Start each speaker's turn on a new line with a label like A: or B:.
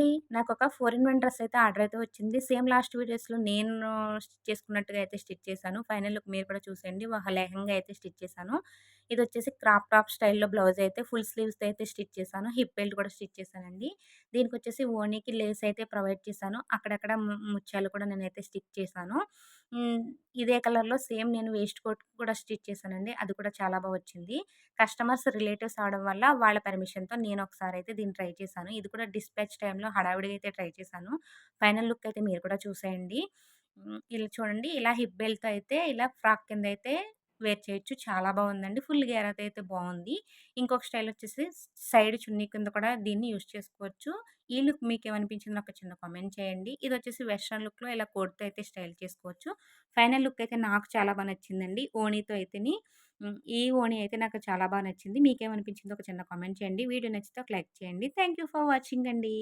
A: అండి. నాకొక 4 in one dress అయితే ఆర్డర్ అయితే వచ్చింది. సేమ్ లాస్ట్ వీడియోస్‌లో నేను స్టిచ్ చేసుకున్నట్టుగా అయితే స్టిచ్ చేశాను. ఫైనల్ లుక్ మీరు కూడా చూసేయండి. ఒక లెహంగా అయితే స్టిచ్ చేశాను. ఇది వచ్చేసి క్రాప్ టాప్ స్టైల్‌లో బ్లౌజ్ అయితే ఫుల్ స్లీవ్స్‌తో అయితే స్టిచ్ చేశాను. హిప్ బెల్ట్ కూడా స్టిచ్ చేశానండి. దీనికొచ్చేసి ఓనీకి లేస్ అయితే ప్రొవైడ్ చేశాను. అక్కడక్కడ ముత్యాలు కూడా నేనైతే స్టిచ్ చేశాను. ఇదే కలర్‌లో సేమ్ నేను వేస్ట్ కోట్ కూడా స్టిచ్ చేశానండి. అది కూడా చాలా బాగా వచ్చింది. కస్టమర్స్ రిలేటివ్స్ అవడం వల్ల వాళ్ళ పర్మిషన్‌తో నేను ఒకసారి అయితే దీన్ని ట్రై చేశాను. ఇది కూడా డిస్పాచ్ టైంలో హడావిడిగా అయితే ట్రై చేశాను. ఫైనల్ లుక్ అయితే మీరు కూడా చూసేయండి. ఇలా చూడండి ఇలా హిప్ బెల్ట్ అయితే ఇలా ఫ్రాక్ కింద అయితే వేర్ చేయొచ్చు. చాలా బాగుందండి ఫుల్ గేర్ అయితే బాగుంది ఇంకొక స్టైల్ వచ్చేసి సైడ్ చున్నీ కింద కూడా దీన్ని యూజ్ చేసుకోవచ్చు. ఈ లుక్ మీకు ఏమనిపించింది ఒక చిన్న కామెంట్ చేయండి. ఇది వచ్చేసి వెస్ట్రన్ లుక్‌లో ఇలా కోట్‌తో అయితే స్టైల్ చేసుకోవచ్చు. ఫైనల్ లుక్ అయితే నాకు చాలా బాగా నచ్చిందండి. ఓణీతో అయితేని ఈ ఓణీ అయితే నాకు చాలా బాగా నచ్చింది. మీకేమనిపించింది ఒక చిన్న కామెంట్ చేయండి. వీడియో నచ్చితే ఒక లైక్ చేయండి. థ్యాంక్ యూ ఫర్ వాచింగ్ అండి.